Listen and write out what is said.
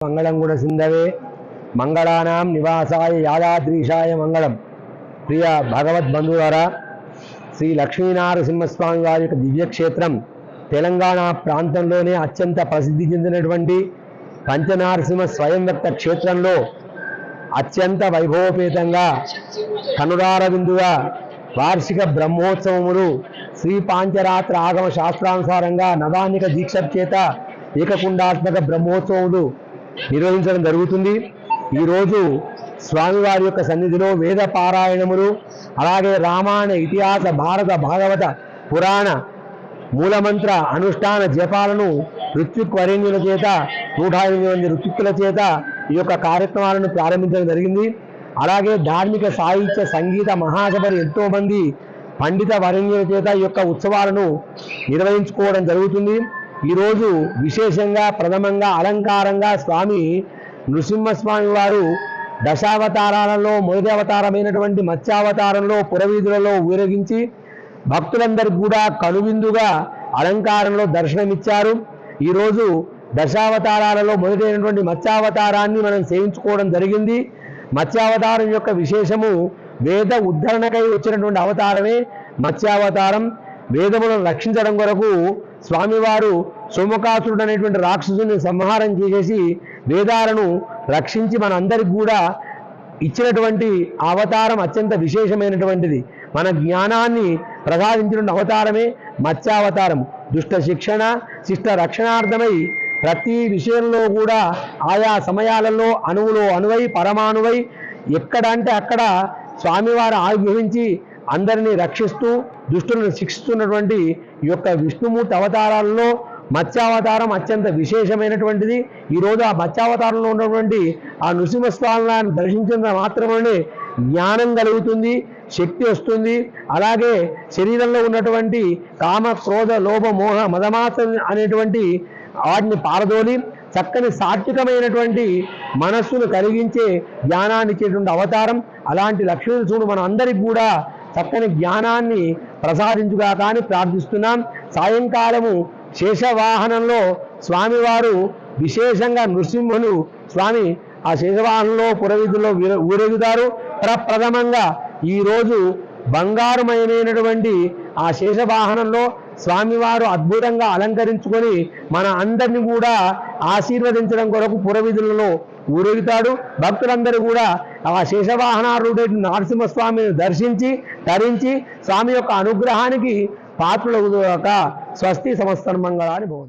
మంగళం కూడా సింధవే. మంగళానాం నివాసాయ యాదాద్రీషాయ మంగళం. ప్రియ భగవద్బంధువారా శ్రీ లక్ష్మీనారసింహస్వామి వారి యొక్క దివ్యక్షేత్రం తెలంగాణ ప్రాంతంలోనే అత్యంత ప్రసిద్ధి చెందినటువంటి పంచనారసింహ స్వయం క్షేత్రంలో అత్యంత వైభవపేతంగా కనురార బిందుగా వార్షిక బ్రహ్మోత్సవములు శ్రీ పాంచరాత్ర ఆగమ శాస్త్రానుసారంగా నవానిక దీక్ష చేత ఏకకుండాత్మక బ్రహ్మోత్సవములు నిర్వహించడం జరుగుతుంది. ఈరోజు స్వామివారి యొక్క సన్నిధిలో వేద పారాయణములు అలాగే రామాయణ ఇతిహాస భారత భాగవత పురాణ మూలమంత్ర అనుష్ఠాన జపాలను ఋత్విక్ వరేణ్యుల చేత నూట ఎనిమిది మంది ఋత్విక్కుల చేత ఈ యొక్క కార్యక్రమాలను ప్రారంభించడం జరిగింది. అలాగే ధార్మిక సాహిత్య సంగీత మహాసభలు ఎంతోమంది పండిత వరేణ్యుల చేత ఈ యొక్క ఉత్సవాలను నిర్వహించుకోవడం జరుగుతుంది. ఈరోజు విశేషంగా ప్రథమంగా అలంకారంగా స్వామి నృసింహస్వామి వారు దశావతారాలలో మొదటి అవతారమైనటువంటి మత్స్యావతారంలో పురవీధులలో ఊరేగించి భక్తులందరికీ కూడా కనువిందుగా అలంకారంలో దర్శనమిచ్చారు. ఈరోజు దశావతారాలలో మొదటైనటువంటి మత్స్యావతారాన్ని మనం సేవించుకోవడం జరిగింది. మత్స్యావతారం యొక్క విశేషము వేద ఉద్ధరణకై వచ్చినటువంటి అవతారమే మత్స్యావతారం. వేదములను రక్షించడం కొరకు స్వామివారు సోమకాసురుడు అనేటువంటి రాక్షసుని సంహారం చేసేసి వేదాలను రక్షించి మనందరికి కూడా ఇచ్చినటువంటి అవతారం అత్యంత విశేషమైనటువంటిది. మన జ్ఞానాన్ని ప్రసాదించిన అవతారమే మత్స్యావతారం. దుష్ట శిక్షణ శిష్ట రక్షణార్థమై ప్రతి విషయంలో కూడా ఆయా సమయాలలో అణువులో అణువై పరమాణువై ఎక్కడ అంటే అక్కడ స్వామివారు ఆగ్రహించి అందరినీ రక్షిస్తూ దుష్టులను శిక్షిస్తున్నటువంటి ఈ యొక్క విష్ణుమూర్తి అవతారాలలో మత్స్యావతారం అత్యంత విశేషమైనటువంటిది. ఈరోజు ఆ మత్స్యావతారంలో ఉన్నటువంటి ఆ నృసింహస్వామిని దర్శించిన మాత్రమే జ్ఞానం కలుగుతుంది శక్తి వస్తుంది. అలాగే శరీరంలో ఉన్నటువంటి కామ క్రోధ లోభ మోహ మదమాస అనేటువంటి వాటిని పారదోలి చక్కని సాత్వికమైనటువంటి మనస్సును కలిగించే జ్ఞానాన్ని ఇచ్చేటువంటి అవతారం. అలాంటి లక్ష్మీనరసింహుడు మన అందరికి కూడా చక్కని జ్ఞానాన్ని ప్రసాదించుగాక కానీ ప్రార్థిస్తున్నాం. సాయంకాలము శేషవాహనంలో స్వామివారు విశేషంగా నృసింహులు స్వామి ఆ శేషవాహనంలో పురవీధుల్లో ఊరేగుతారు. ప్రప్రథమంగా ఈరోజు బంగారుమయమైనటువంటి ఆ శేషవాహనంలో స్వామివారు అద్భుతంగా అలంకరించుకొని మన అందరిని కూడా ఆశీర్వదించడం కొరకు పురవీధులలో ఊరేగుతాడు భక్తులందరూ కూడా ఆ శేషవాహనారుడు నరసింహస్వామిని దర్శించి తరించి స్వామి యొక్క అనుగ్రహానికి పాత్రలు స్వస్తి సమస్తన్మంగళాన్ని భవంతు.